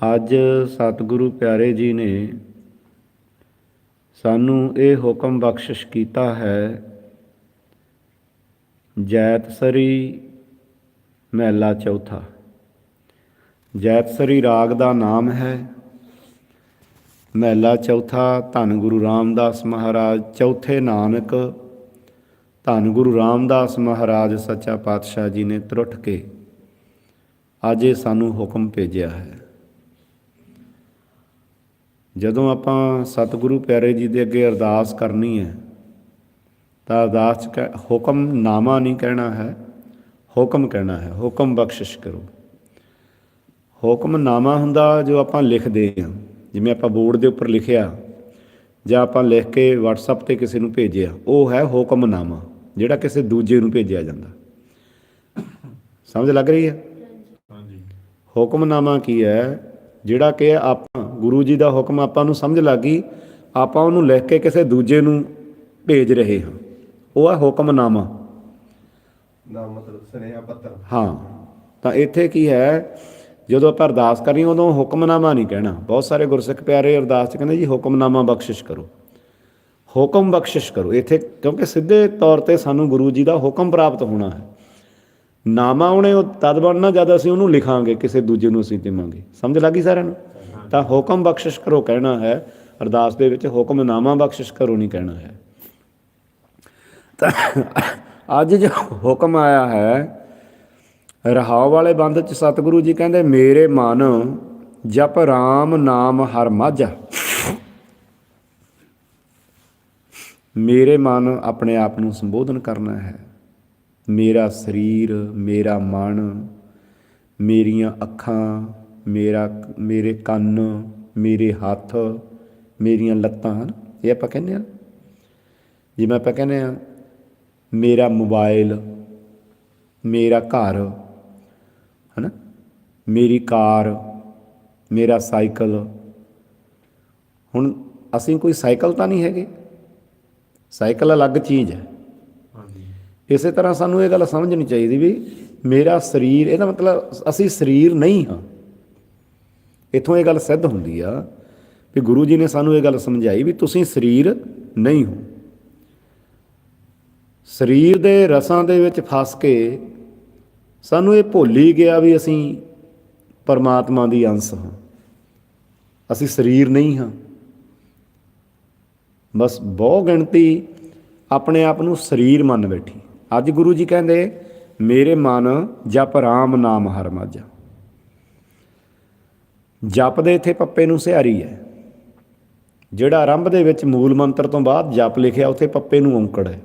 ਅੱਜ ਸਤਿਗੁਰੂ ਪਿਆਰੇ ਜੀ ਨੇ ਸਾਨੂੰ ਇਹ ਹੁਕਮ ਬਖਸ਼ਿਸ਼ ਕੀਤਾ ਹੈ, ਜੈਤਸਰੀ ਮਹਿਲਾ ਚੌਥਾ। ਜੈਤਸਰੀ ਰਾਗ ਦਾ ਨਾਮ ਹੈ, ਮਹਿਲਾ ਚੌਥਾ ਧੰਨ ਗੁਰੂ ਰਾਮਦਾਸ ਮਹਾਰਾਜ, ਚੌਥੇ ਨਾਨਕ ਧੰਨ ਗੁਰੂ ਰਾਮਦਾਸ ਮਹਾਰਾਜ ਸੱਚਾ ਪਾਤਸ਼ਾਹ ਜੀ ਨੇ ਤਰੁੱਠ ਕੇ ਅੱਜ ਇਹ ਸਾਨੂੰ ਹੁਕਮ ਭੇਜਿਆ ਹੈ। ਜਦੋਂ ਆਪਾਂ ਸਤਿਗੁਰੂ ਪਿਆਰੇ ਜੀ ਦੇ ਅੱਗੇ ਅਰਦਾਸ ਕਰਨੀ ਹੈ ਤਾਂ ਅਰਦਾਸ 'ਚ ਹੁਕਮ ਨਾਮਾ ਨਹੀਂ ਕਹਿਣਾ ਹੈ ਹੁਕਮ ਕਹਿਣਾ ਹੈ ਹੁਕਮ ਬਖਸ਼ਿਸ਼ ਕਰੋ। ਹੁਕਮ ਨਾਮਾ ਹੁੰਦਾ ਜੋ ਆਪਾਂ ਲਿਖਦੇ ਹਾਂ ਜਿਵੇਂ ਆਪਾਂ ਬੋਰਡ ਦੇ ਉੱਪਰ ਲਿਖਿਆ ਜਾਂ ਆਪਾਂ ਲਿਖ ਕੇ WhatsApp ਤੇ ਕਿਸੇ ਨੂੰ ਭੇਜਿਆ ਉਹ ਹੈ ਹੁਕਮਨਾਮਾ ਜਿਹੜਾ ਕਿਸੇ ਦੂਜੇ ਨੂੰ ਭੇਜਿਆ ਜਾਂਦਾ। ਸਮਝ ਲੱਗ ਰਹੀ ਹੈ? ਹਾਂਜੀ। ਹੁਕਮਨਾਮਾ ਕੀ ਹੈ? ਜਿਹੜਾ ਕਿ ਆਪਾਂ ਗੁਰੂ ਜੀ ਦਾ ਹੁਕਮ ਆਪਾਂ ਨੂੰ ਸਮਝ ਲੱਗ ਗਈ ਆਪਾਂ ਉਹਨੂੰ ਲਿਖ ਕੇ ਕਿਸੇ ਦੂਜੇ ਨੂੰ ਭੇਜ ਰਹੇ ਹਾਂ। ਉਹ ਹੈ ਹੁਕਮਨਾਮਾ। ਦਾ ਮਤਲਬ ਸੁਨੇਹਾ ਪੱਤਰ। ਹਾਂ। ਤਾਂ ਇੱਥੇ ਕੀ ਹੈ ਜਦੋਂ ਆਪਾਂ ਅਰਦਾਸ ਕਰੀ ਉਦੋਂ ਹੁਕਮਨਾਮਾ ਨਹੀਂ ਕਹਿਣਾ। ਬਹੁਤ ਸਾਰੇ ਗੁਰਸਿੱਖ ਪਿਆਰੇ ਅਰਦਾਸ 'ਚ ਕਹਿੰਦੇ ਜੀ ਹੁਕਮਨਾਮਾ ਬਖਸ਼ਿਸ਼ ਕਰੋ। ਹੁਕਮ ਬਖਸ਼ਿਸ਼ ਕਰੋ। ਇੱਥੇ ਕਿਉਂਕਿ ਸਿੱਧੇ ਤੌਰ ਤੇ ਸਾਨੂੰ ਗੁਰੂ ਜੀ ਦਾ ਹੁਕਮ ਪ੍ਰਾਪਤ ਹੋਣਾ ਹੈ। ਨਾਮਾ ਉਹਨੇ ਉਹ ਤਦ ਬਣਨਾ ਜਦ ਅਸੀਂ ਉਹਨੂੰ ਲਿਖਾਂਗੇ ਕਿਸੇ ਦੂਜੇ ਨੂੰ ਅਸੀਂ ਦੇਵਾਂਗੇ। ਸਮਝ ਲੱਗੀ ਸਾਰਿਆਂ ਨੂੰ? ਤਾਂ ਹੁਕਮ ਬਖਸ਼ਿਸ਼ ਕਰੋ ਕਹਿਣਾ ਹੈ, ਅਰਦਾਸ ਦੇ ਵਿੱਚ ਹੁਕਮਨਾਮਾ ਬਖਸ਼ਿਸ਼ ਕਰੋ ਨਹੀਂ ਕਹਿਣਾ ਹੈ। ਤਾਂ ਅੱਜ ਜੋ ਹੁਕਮ ਆਇਆ ਹੈ ਰਹਾਉ ਵਾਲੇ ਬੰਦ ਚ ਸਤਿਗੁਰੂ ਜੀ ਕਹਿੰਦੇ, ਮੇਰੇ ਮਨ ਜਪ RAM ਨਾਮ ਹਰ ਮਾਝਾ। ਮੇਰੇ ਮਨ ਆਪਣੇ ਆਪ ਨੂੰ ਸੰਬੋਧਨ ਕਰਨਾ ਹੈ। ਮੇਰਾ ਸਰੀਰ, ਮੇਰਾ ਮਨ, ਮੇਰੀਆਂ ਅੱਖਾਂ ਮੇਰਾ ਮੇਰੇ ਕੰਨ ਮੇਰੇ ਹੱਥ ਮੇਰੀਆਂ ਲੱਤਾਂ ਹਨ। ਇਹ ਆਪਾਂ ਕਹਿੰਦੇ ਹਾਂ। ਜਿਵੇਂ ਆਪਾਂ ਕਹਿੰਦੇ ਆ ਮੇਰਾ ਮੋਬਾਈਲ ਮੇਰਾ ਘਰ ਹਨਾ? ਮੇਰੀ ਕਾਰ ਮੇਰਾ ਸਾਈਕਲ। ਹੁਣ ਅਸੀਂ ਕੋਈ ਸਾਈਕਲ ਤਾਂ ਨਹੀਂ ਹੈਗੇ। ਸਾਈਕਲ ਅਲੱਗ ਚੀਜ਼ ਹੈ। ਹਾਂਜੀ। ਇਸੇ ਤਰ੍ਹਾਂ ਸਾਨੂੰ ਇਹ ਗੱਲ ਸਮਝਣੀ ਚਾਹੀਦੀ ਵੀ ਮੇਰਾ ਸਰੀਰ ਇਹਦਾ ਮਤਲਬ ਅਸੀਂ ਸਰੀਰ ਨਹੀਂ ਹਾਂ। ਇਥੋਂ ਇਹ ਗੱਲ ਸਿੱਧ ਹੁੰਦੀ ਆ ਵੀ ਗੁਰੂ ਜੀ ਨੇ ਸਾਨੂੰ ਇਹ ਗੱਲ ਸਮਝਾਈ ਵੀ ਤੁਸੀਂ ਸਰੀਰ ਨਹੀਂ ਹੋ। ਸਰੀਰ ਦੇ ਰਸਾਂ ਦੇ ਵਿੱਚ ਫਸ ਕੇ ਸਾਨੂੰ ਇਹ ਭੁੱਲ ਹੀ ਗਿਆ ਵੀ ਅਸੀਂ ਪਰਮਾਤਮਾ ਦੀ ਅੰਸ਼ ਹਾਂ। ਅਸੀਂ ਸਰੀਰ ਨਹੀਂ ਹਾਂ। ਬਸ ਬਹੁ ਗਿਣਤੀ ਆਪਣੇ ਆਪ ਨੂੰ ਸਰੀਰ ਮੰਨ ਬੈਠੀ। ਅੱਜ ਗੁਰੂ ਜੀ ਕਹਿੰਦੇ, ਮੇਰੇ ਮਨ ਜਪ ਰਾਮ ਨਾਮ ਹਰ ਮਾਝਾ। ਜਪ ਦੇ ਇੱਥੇ ਪੱਪੇ ਨੂੰ ਸਿਹਾਰੀ ਹੈ। ਜਿਹੜਾ ਆਰੰਭ ਦੇ ਵਿੱਚ ਮੂਲ ਮੰਤਰ ਤੋਂ ਬਾਅਦ ਜਪ ਲਿਖਿਆ, ਉੱਥੇ ਪੱਪੇ ਨੂੰ ਔਂਕੜ ਹੈ।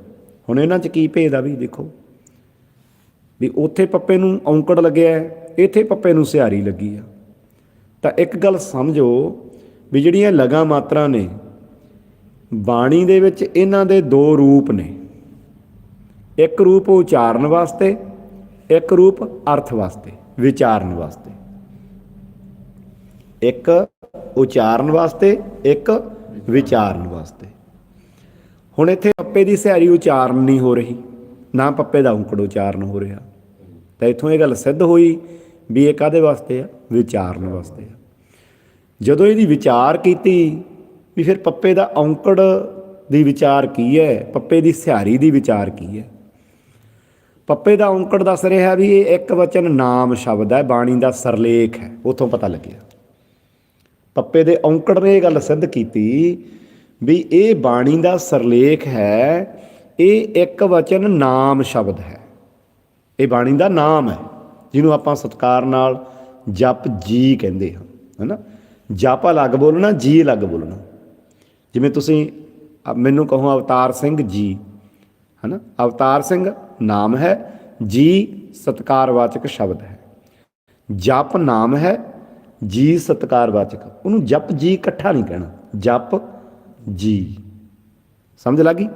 ਹੁਣ ਇਹਨਾਂ 'ਚ ਕੀ ਭੇਦ ਆ ਵੀ ਦੇਖੋ। ਵੀ ਉੱਥੇ ਪੱਪੇ ਨੂੰ ਔਂਕੜ ਲੱਗਿਆ ਇੱਥੇ ਪੱਪੇ ਨੂੰ ਸਿਹਾਰੀ ਲੱਗੀ ਆ। ਤਾਂ ਇੱਕ ਗੱਲ ਸਮਝੋ ਵੀ ਜਿਹੜੀਆਂ ਲਗਾ ਮਾਤਰਾ ਨੇ, ਬਾਣੀ ਦੇ ਵਿੱਚ ਇਹਨਾਂ ਦੇ ਦੋ ਰੂਪ ਨੇ। ਇੱਕ ਰੂਪ ਉਚਾਰਨ ਵਾਸਤੇ, ਇੱਕ ਰੂਪ ਅਰਥ ਵਾਸਤੇ, ਵਿਚਾਰਨ ਵਾਸਤੇ। ਇੱਕ ਉਚਾਰਨ ਵਾਸਤੇ, ਇੱਕ ਵਿਚਾਰਨ ਵਾਸਤੇ। ਹੁਣ ਇੱਥੇ ਪੱਪੇ ਦੀ ਸਿਹਾਰੀ ਉਚਾਰਨ ਨਹੀਂ ਹੋ ਰਹੀ, ਨਾ ਪੱਪੇ ਦਾ ਔਂਕੜ ਉਚਾਰਨ ਹੋ ਰਿਹਾ। ਤਾਂ ਇਥੋਂ ਇਹ ਗੱਲ ਸਿੱਧ ਹੋਈ ਵੀ ਇਹ ਕਾਦੇ ਵਾਸਤੇ ਆ? ਵਿਚਾਰਨ ਵਾਸਤੇ ਆ। ਜਦੋਂ ਇਹਦੀ ਵਿਚਾਰ ਕੀਤੀ ਵੀ ਫਿਰ ਪੱਪੇ ਦਾ ਔਂਕੜ ਦੀ ਵਿਚਾਰ ਕੀ ਹੈ? ਪੱਪੇ ਦੀ ਸਿਹਾਰੀ ਦੀ ਵਿਚਾਰ ਕੀ ਹੈ? ਪੱਪੇ ਦਾ ਔਂਕੜ ਦੱਸ ਰਿਹਾ ਵੀ ਇਹ ਇੱਕ ਵਚਨ ਨਾਮ ਸ਼ਬਦ ਹੈ, ਬਾਣੀ ਦਾ ਸਰਲੇਖ ਹੈ, ਉਥੋਂ ਪਤਾ ਲੱਗਿਆ। ਪੱਪੇ ਦੇ ਔਂਕੜ ਨੇ ਇਹ ਗੱਲ ਸਿੱਧ ਕੀਤੀ ਵੀ ਇਹ ਬਾਣੀ ਦਾ ਸਰਲੇਖ ਹੈ, ਇਹ ਇੱਕ ਵਚਨ ਨਾਮ ਸ਼ਬਦ ਹੈ। ਇਹ ਬਾਣੀ ਦਾ ਨਾਮ ਹੈ, ਜਿਹਨੂੰ ਆਪਾਂ ਸਤਕਾਰ ਨਾਲ ਜਪ ਜੀ ਕਹਿੰਦੇ ਹਾਂ, ਹੈਨਾ? ਜਪ ਅਲੱਗ ਬੋਲਣਾ, ਜੀ ਅਲੱਗ ਬੋਲਣਾ। ਜਿਵੇਂ ਤੁਸੀਂ ਮੈਨੂੰ ਕਹੋ ਅਵਤਾਰ ਸਿੰਘ ਜੀ, ਹੈਨਾ? ਅਵਤਾਰ ਸਿੰਘ ਨਾਮ ਹੈ, ਜੀ ਸਤਕਾਰਵਾਚਕ ਸ਼ਬਦ ਹੈ। ਜਪ ਨਾਮ ਹੈ ਜੀ ਸਤਕਾਰਵਾਚਕ ਉਹਨੂੰ ਜਪ ਜੀ ਇਕੱਠਾ ਨਹੀਂ ਕਹਿਣਾ, ਜਪ ਜੀ। ਸਮਝ ਲੱਗੀ?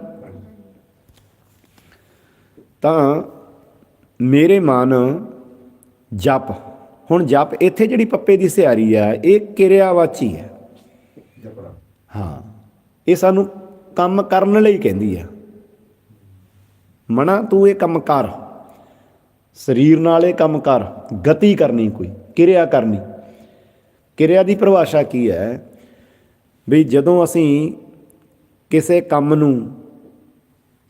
ਤਾਂ ਮੇਰੇ ਮਨ ਜਪ, ਹੁਣ ਜਪ ਇੱਥੇ ਜਿਹੜੀ ਪੱਪੇ ਦੀ ਸਿਆਰੀ ਆ, ਇਹ ਕਿਰਿਆਵਾਚੀ ਹੈ। ਹਾਂ, ਇਹ ਸਾਨੂੰ ਕੰਮ ਕਰਨ ਲਈ ਕਹਿੰਦੀ ਆ। ਮਨਾ, ਤੂੰ ਇਹ ਕੰਮ ਕਰ। ਸਰੀਰ ਨਾਲ ਇਹ ਕੰਮ ਕਰ, ਗਤੀ ਕਰਨੀ ਕੋਈ, ਕਿਰਿਆ ਕਰਨੀ। ਕਿਰਿਆ ਦੀ ਪਰਿਭਾਸ਼ਾ ਕੀ ਹੈ? ਵੀ ਜਦੋਂ ਅਸੀਂ ਕਿਸੇ ਕੰਮ ਨੂੰ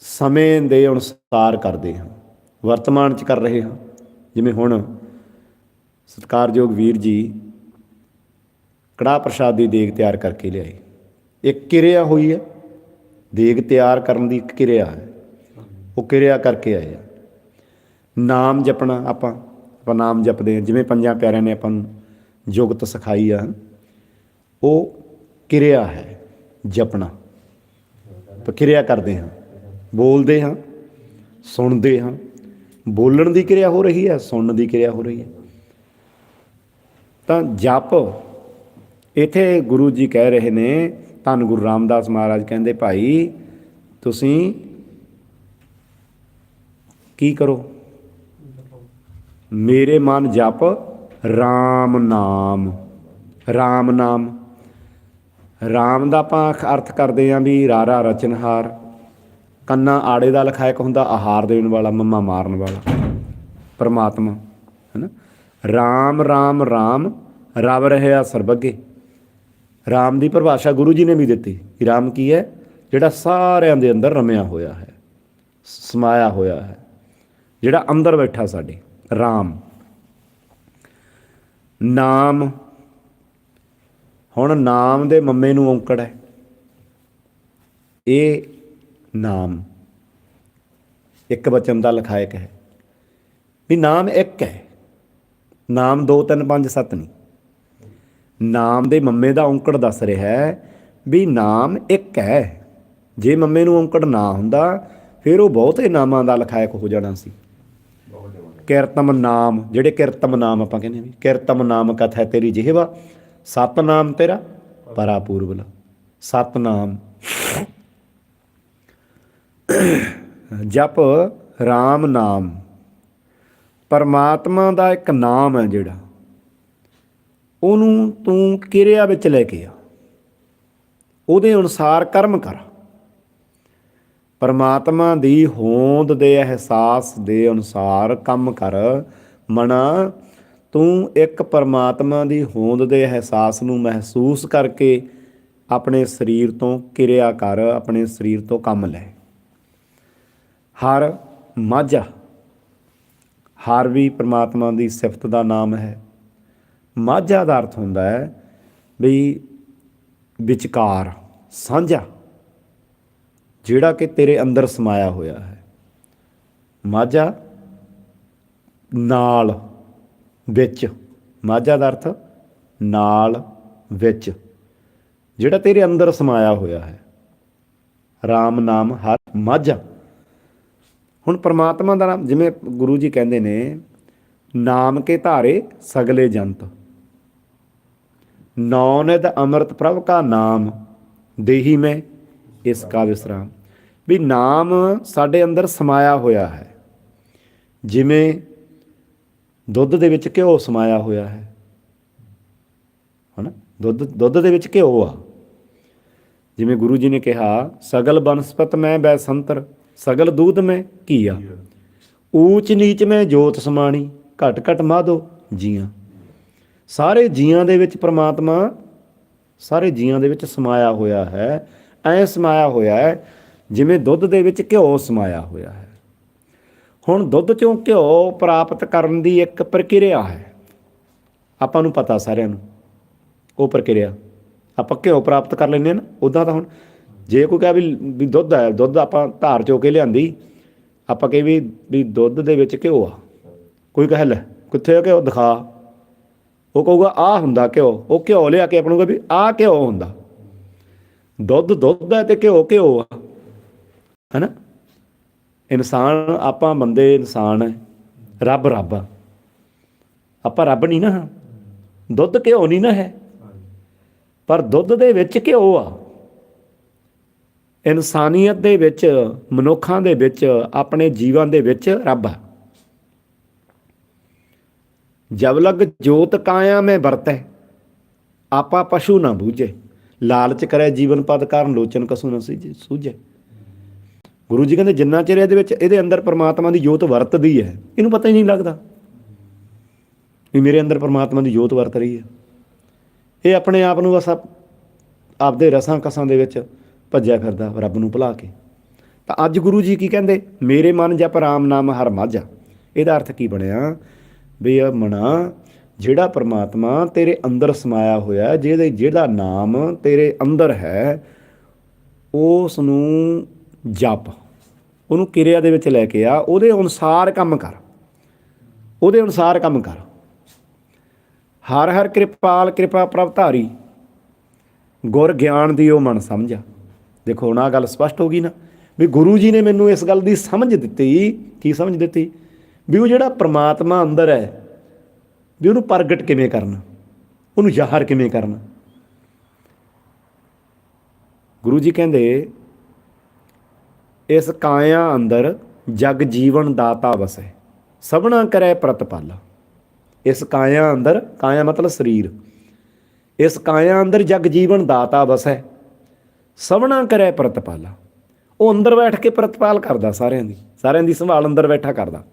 ਸਮੇਂ ਦੇ ਅਨੁਸਾਰ ਕਰਦੇ ਹਾਂ, ਵਰਤਮਾਨ ਚ ਕਰ ਰਹੇ ਹਾਂ, ਜਿਵੇਂ ਹੁਣ ਸਤਿਕਾਰਯੋਗ ਵੀਰ ਜੀ ਕੜਾਹ ਪ੍ਰਸ਼ਾਦ ਦੀ ਦੇਗ ਤਿਆਰ ਕਰਕੇ ਲਿਆਏ। ਇੱਕ ਕਿਰਿਆ ਹੋਈ ਹੈ, ਦੇਗ ਤਿਆਰ ਕਰਨ ਦੀ ਇੱਕ ਕਿਰਿਆ ਹੈ, ਉਹ ਕਿਰਿਆ ਕਰਕੇ ਆਏ ਆ ਨਾਮ ਜਪਣਾ ਆਪਾਂ ਆਪਾਂ ਨਾਮ ਜਪਦੇ ਹਾਂ, ਜਿਵੇਂ ਪੰਜਾਂ ਪਿਆਰਿਆਂ ਨੇ ਆਪਾਂ ਨੂੰ ਯੁਗਤ ਸਿਖਾਈ ਆ। ਉਹ ਕਿਰਿਆ ਹੈ ਜਪਣਾ। ਆਪਾਂ ਕਿਰਿਆ ਕਰਦੇ ਹਾਂ। ਬੋਲਦੇ ਹਾਂ, ਸੁਣਦੇ ਹਾਂ। ਬੋਲਣ ਦੀ ਕਿਰਿਆ ਹੋ ਰਹੀ ਹੈ, ਸੁਣਨ ਦੀ ਕਿਰਿਆ ਹੋ ਰਹੀ ਹੈ। ਤਾਂ ਜਪ, ਇਥੇ ਗੁਰੂ ਜੀ ਕਹਿ ਰਹੇ ਨੇ, ਧੰਨ ਗੁਰੂ ਰਾਮਦਾਸ ਮਹਾਰਾਜ ਕਹਿੰਦੇ, ਭਾਈ, ਤੁਸੀਂ ਕੀ ਕਰੋ? ਮੇਰੇ ਮਨ ਜਪ RAM ਨਾਮ। RAM ਨਾਮ। RAM ਦਾ ਆਪਾਂ ਅਰਥ ਕਰਦੇ ਆਂ ਵੀ ਰਾਰਾ ਰਚਨਹਾਰ। ਕੰਨਾ ਆੜੇ ਦਾ ਲਖਾਇਕ ਹੁੰਦਾ, ਆਹਾਰ ਦੇਣ ਵਾਲਾ, ਮੰਮਾ ਮਾਰਨ ਵਾਲਾ। ਪਰਮਾਤਮਾ, ਹੈਨਾ? RAM RAM RAM ਰਵ ਰਹਿਆ ਸਰਬੱਗੇ। RAM ਦੀ ਪਰਿਭਾਸ਼ਾ ਗੁਰੂ ਜੀ ਨੇ ਵੀ ਦਿੱਤੀ ਕਿ RAM ਕੀ ਹੈ? ਜਿਹੜਾ ਸਾਰਿਆਂ ਦੇ ਅੰਦਰ ਰਮਿਆ ਹੋਇਆ ਹੈ ਸਮਾਇਆ ਹੋਇਆ ਹੈ। ਜਿਹੜਾ ਅੰਦਰ ਬੈਠਾ ਸਾਡੇ RAM ਨਾਮ। ਹੁਣ ਨਾਮ ਦੇ ਮੰਮੇ ਨੂੰ ਔਂਕੜ ਹੈ। ਇਹ ਨਾਮ। ਇੱਕ ਬਚਨ ਦਾ ਲਖਾਇਕ ਹੈ। ਵੀ ਨਾਮ ਇੱਕ ਹੈ। ਨਾਮ 2 3 5 7 ਨਹੀਂ। ਨਾਮ ਦੇ ਮੰਮੇ ਦਾ ਔਂਕੜ ਦੱਸ ਰਿਹਾ ਹੈ ਵੀ ਨਾਮ ਇੱਕ ਹੈ। ਜੇ ਮੰਮੇ ਨੂੰ ਔਂਕੜ ਨਾ ਹੁੰਦਾ, ਫਿਰ ਉਹ ਬਹੁਤੇ ਨਾਮਾਂ ਦਾ ਲਖਾਇਕ ਹੋ ਜਾਣਾ ਸੀ। ਕਿਰਤਮ ਨਾਮ, ਜਿਹੜੇ ਕਿਰਤਮ ਨਾਮ ਆਪਾਂ ਕਹਿੰਦੇ ਆ ਵੀ, ਕਿਰਤਮ ਨਾਮ ਕਥ ਹੈ ਤੇਰੀ ਜਿਹਵਾ ਸਤ ਨਾਮ ਤੇਰਾ ਪਰਾ ਪੂਰਬਲ ਸਤ ਨਾਮ ਜਪ RAM ਨਾਮ। ਪਰਮਾਤਮਾ ਦਾ ਇੱਕ ਨਾਮ ਹੈ ਜਿਹੜਾ, ਉਹਨੂੰ ਤੂੰ ਕਿਰਿਆ ਵਿੱਚ ਲੈ ਕੇ ਆ। ਉਹਦੇ ਅਨੁਸਾਰ ਕਰਮ ਕਰ। ਪਰਮਾਤਮਾ ਦੀ ਹੋਂਦ ਦੇ ਅਹਿਸਾਸ ਦੇ ਅਨੁਸਾਰ ਕੰਮ ਕਰ। ਮਨਾ ਤੂੰ ਇੱਕ ਪਰਮਾਤਮਾ ਦੀ ਹੋਂਦ ਦੇ ਅਹਿਸਾਸ ਨੂੰ ਮਹਿਸੂਸ ਕਰਕੇ ਆਪਣੇ ਸਰੀਰ ਤੋਂ ਕਿਰਿਆ ਕਰ, ਆਪਣੇ ਸਰੀਰ ਤੋਂ ਕੰਮ ਲੈ। ਹਰ ਮਾਝਾ, ਹਰ ਵੀ ਪਰਮਾਤਮਾ ਦੀ ਸਿਫਤ ਦਾ ਨਾਮ ਹੈ। ਮਾਝਾ ਦਾ ਅਰਥ ਹੁੰਦਾ ਹੈ ਵੀ ਵਿਚਕਾਰ ਸਾਂਝਾ। ਜਿਹੜਾ ਕਿ ਤੇਰੇ ਅੰਦਰ ਸਮਾਇਆ ਹੋਇਆ ਹੈ। ਮਾਝਾ ਨਾਲ ਵਿੱਚ, ਮਾਝਾ ਦਾ ਅਰਥ ਨਾਲ ਵਿੱਚ, ਜਿਹੜਾ ਤੇਰੇ ਅੰਦਰ ਸਮਾਇਆ ਹੋਇਆ ਹੈ। RAM ਨਾਮ ਹਰ ਮਾਝਾ। ਹੁਣ ਪ੍ਰਮਾਤਮਾ ਦਾ ਨਾਮ, ਜਿਵੇਂ ਗੁਰੂ ਜੀ ਕਹਿੰਦੇ ਨੇ, ਨਾਮ ਕੇ ਧਾਰੇ ਸਗਲੇ ਜੰਤ। ਨੌਨਿਦ ਅੰਮ੍ਰਿਤ ਪ੍ਰਭ ਕਾ ਨਾਮ, ਦੇਹੀ ਮੈਂ ਇਸ ਕਾ ਵਿਸਰਾਮ। ਵੀ ਨਾਮ ਸਾਡੇ ਅੰਦਰ ਸਮਾਇਆ ਹੋਇਆ ਹੈ। ਜਿਵੇਂ ਦੁੱਧ ਦੇ ਵਿੱਚ ਘਿਓ ਸਮਾਇਆ ਹੋਇਆ ਹੈ। ਹਨਾ? ਦੁੱਧ ਦੁੱਧ ਦੇ ਵਿੱਚ ਘਿਓ ਆ। ਜਿਵੇਂ ਗੁਰੂ ਜੀ ਨੇ ਕਿਹਾ, ਸਗਲ ਬਨਸਪਤ ਮੈਂ ਬੈਸੰਤਰ ਸਗਲ ਦੂਧ ਮੈਂ ਕੀਆ। ਊਚ ਨੀਚ ਮੈਂ ਜੋਤ ਸਮਾਣੀ, ਘਟ ਘਟ ਮਾਧੋ ਜੀਆਂ। ਸਾਰੇ ਜੀਆਂ ਦੇ ਵਿੱਚ ਪ੍ਰਮਾਤਮਾ, ਸਾਰੇ ਜੀਆਂ ਦੇ ਵਿੱਚ ਸਮਾਇਆ ਹੋਇਆ ਹੈ। ਐ ਸਮਾਇਆ ਹੋਇਆ ਹੈ ਜਿਵੇਂ ਦੁੱਧ ਦੇ ਵਿੱਚ ਘਿਓ ਸਮਾਇਆ ਹੋਇਆ ਹੈ। ਹੁਣ ਦੁੱਧ ਚੋਂ ਘਿਓ ਪ੍ਰਾਪਤ ਕਰਨ ਦੀ ਇੱਕ ਪ੍ਰਕਿਰਿਆ ਹੈ। ਆਪਾਂ ਨੂੰ ਪਤਾ ਸਾਰਿਆਂ ਨੂੰ, ਉਹ ਪ੍ਰਕਿਰਿਆ। ਆਪਾਂ ਘਿਓ ਪ੍ਰਾਪਤ ਕਰ ਲੈਂਦੇ ਹਾਂ ਨਾ ਉਦਾਂ ਤਾਂ ਹੁਣ ਜੇ ਕੋਈ ਕਹੇ ਵੀ ਦੁੱਧ ਹੈ, ਦੁੱਧ ਆਪਾਂ ਧਾਰ ਚੋ ਕੇ ਲਿਆਂਦੀ, ਆਪਾਂ ਕਹੇ ਵੀ ਵੀ ਦੁੱਧ ਦੇ ਵਿੱਚ ਘਿਓ ਆ। ਕੋਈ ਕਹੇ, ਲੈ, ਕਿੱਥੇ ਆ ਘਿਓ? ਦਿਖਾ। ਉਹ ਕਹੂਗਾ ਆ ਹੁੰਦਾ ਘਿਓ। ਉਹ ਘਿਓ ਲਿਆ ਕੇ ਆਪਾਂ ਨੂੰ ਕਹੇ ਵੀ ਆ ਘਿਓ ਹੁੰਦਾ। ਦੁੱਧ ਦੁੱਧ ਹੈ ਤੇ ਘਿਓ ਘਿਓ ਆ। ਹੈਨਾ? ਇਨਸਾਨ, ਆਪਾਂ ਬੰਦੇ ਇਨਸਾਨ ਹੈ ਰੱਬ ਰੱਬ। ਆ ਆਪਾਂ ਰੱਬ ਨਹੀਂ ਨਾ। ਹਾਂ। ਦੁੱਧ ਘਿਓ ਨਹੀਂ ਨਾ ਹੈ। ਪਰ ਦੁੱਧ ਦੇ ਵਿੱਚ ਘਿਓ ਆ। ਇਨਸਾਨੀਅਤ ਦੇ ਵਿੱਚ, ਮਨੁੱਖਾਂ ਦੇ ਵਿੱਚ, ਆਪਣੇ ਜੀਵਨ ਦੇ ਵਿੱਚ ਰੱਬ ਆ। ਜਬ ਲਗ ਜੋਤ ਕਾਇਆ ਮੈਂ ਵਰਤੈ। ਆਪਾ ਪਸ਼ੂ ਨਾ ਬੂਝੇ। ਲਾਲਚ ਕਰੇ ਜੀਵਨ ਪਦ ਕਾਰਨ, ਲੋਚਨ ਕਸੂ ਨਾ ਸੀਜੇ ਸੂਝੇ। ਗੁਰੂ ਜੀ ਕਹਿੰਦੇ ਜਿੰਨਾ ਚਿਰ ਇਹਦੇ ਵਿੱਚ ਇਹਦੇ ਅੰਦਰ ਪਰਮਾਤਮਾ ਦੀ ਜੋਤ ਵਰਤਦੀ ਹੈ, ਇਹਨੂੰ ਪਤਾ ਹੀ ਨਹੀਂ ਲੱਗਦਾ ਵੀ ਮੇਰੇ ਅੰਦਰ ਪਰਮਾਤਮਾ ਦੀ ਜੋਤ ਵਰਤ ਰਹੀ ਹੈ। ਇਹ ਆਪਣੇ ਆਪ ਨੂੰ ਬਸ ਆਪਦੇ ਰਸਾਂ ਕਸਾਂ ਦੇ ਵਿੱਚ ਭੱਜਿਆ ਫਿਰਦਾ ਰੱਬ ਨੂੰ ਭੁਲਾ ਕੇ। ਤਾਂ ਅੱਜ ਗੁਰੂ ਜੀ ਕੀ ਕਹਿੰਦੇ? ਮੇਰੇ ਮਨ ਜਪ ਰਾਮ ਨਾਮ ਹਰ ਮਾਝਾ। ਇਹਦਾ ਅਰਥ ਕੀ ਬਣਿਆ? ਵੀ ਇਹ ਮਨਾ ਜਿਹੜਾ ਪਰਮਾਤਮਾ ਤੇਰੇ ਅੰਦਰ ਸਮਾਇਆ ਹੋਇਆ ਜਿਹਦੇ ਜਿਹੜਾ ਨਾਮ ਤੇਰੇ ਅੰਦਰ ਹੈ, ਉਸ ਨੂੰ ਜਪ। ਉਹਨੂੰ ਕਿਰਿਆ ਦੇ ਵਿੱਚ ਲੈ ਕੇ ਆ, ਉਹਦੇ ਅਨੁਸਾਰ ਕੰਮ ਕਰ। ਉਹਦੇ ਅਨੁਸਾਰ ਕੰਮ ਕਰ। ਹਰ ਹਰ ਕਿਰਪਾਲ ਕਿਰਪਾ ਪ੍ਰਭ ਧਾਰੀ ਗੁਰ ਗਿਆਨ ਦੀ ਉਹ ਮਨ ਸਮਝਾ। ਦੇਖੋ, ਹੁਣ ਆਹ ਗੱਲ ਸਪਸ਼ਟ ਹੋ ਗਈ ਨਾ, ਵੀ ਗੁਰੂ ਜੀ ਨੇ ਮੈਨੂੰ ਇਸ ਗੱਲ ਦੀ ਸਮਝ ਦਿੱਤੀ। ਕੀ ਸਮਝ ਦਿੱਤੀ? ਵੀ ਉਹ ਜਿਹੜਾ ਪ੍ਰਮਾਤਮਾ ਅੰਦਰ ਹੈ, ਵੀ ਉਹਨੂੰ ਪ੍ਰਗਟ ਕਿਵੇਂ ਕਰਨਾ? ਉਹਨੂੰ ਜ਼ਾਹਰ ਕਿਵੇਂ ਕਰਨਾ? ਗੁਰੂ ਜੀ ਕਹਿੰਦੇ ਇਸ ਕਾਇਆ ਅੰਦਰ ਜਗ ਜੀਵਨ ਦਾਤਾ ਵਸੈ ਸਭਨਾ ਕਰੈ ਪ੍ਰਤਪਾਲਾ ਇਸ ਕਾਇਆ ਅੰਦਰ ਕਾਇਆ ਮਤਲਬ ਸਰੀਰ ਇਸ ਕਾਇਆ ਅੰਦਰ ਜਗ ਜੀਵਨ ਦਾਤਾ ਵਸੈ ਸਭਨਾ ਕਰੈ ਪ੍ਰਤਪਾਲਾ ਉਹ ਅੰਦਰ ਬੈਠ ਕੇ ਪ੍ਰਤਪਾਲ ਕਰਦਾ ਸਾਰਿਆਂ ਦੀ ਸਾਰਿਆਂ ਦੀ ਸੰਭਾਲ ਅੰਦਰ ਬੈਠਾ ਕਰਦਾ।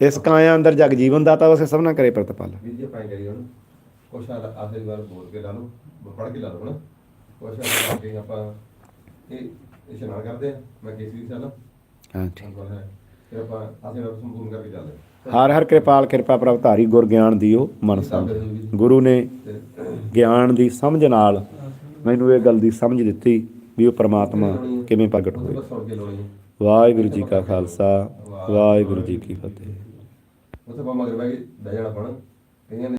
ਇਸ ਕਾਇਆ ਅੰਦਰ ਜਗ ਜੀਵਨ ਦਾਤਾ ਵਸੈ ਸਭਨਾ ਕਰੈ ਪ੍ਰਤਪਾਲਾ ਹੁਣ ਕੁਛ ਆ ਆਖਰੀ ਵਾਰ ਬੋਲ ਕੇ ਲਾ ਲਓ ਪੜ੍ਹ ਕੇ ਲਾ ਲਓ ਹਨਾ? ਕੁਛ ਆ ਕੇ ਆਪਾਂ ਇਹ ਇਸ਼ਨਾਨ ਕਰਦੇ ਆ ਮੈਂ ਕੇਸਰੀ ਸਾਲਾ ਹਾਂ ਠੀਕ। ਹੈ। ਫਿਰ ਆਪਾਂ ਆਖਰੀ ਵਾਰ ਸੰਪੂਰਨ ਕਰਕੇ ਚੱਲਦੇ ਹਰ ਹਰ ਕਿਰਪਾਲ ਕਿਰਪਾ ਪ੍ਰਭ ਧਾਰੀ ਗੁਰ ਗਿਆਨ ਦੀਓ ਮਨ ਸਮਝ ਗੁਰੂ ਨੇ ਗਿਆਨ ਦੀ ਸਮਝ ਨਾਲ ਮੈਨੂੰ ਇਹ ਗੱਲ ਦੀ ਸਮਝ ਦਿੱਤੀ ਵੀ ਉਹ ਪ੍ਰਮਾਤਮਾ ਕਿਵੇਂ ਪ੍ਰਗਟ ਹੋਵੇ ਬਸ ਸੁਣ ਕੇ ਲਾਉਣੀ ਹੈ। ਵਾਹਿਗੁਰੂ ਜੀ ਕਾ ਖਾਲਸਾ ਵਾਹਿਗੁਰੂ ਜੀ ਕੀ ਫਤਿਹ। ਉੱਥੇ ਆਪਾਂ ਮਗਰ ਬਹਿ ਕੇ ਬਹਿ ਜਾਣਾ ਪਣਾ ਕਈਆਂ ਨੇ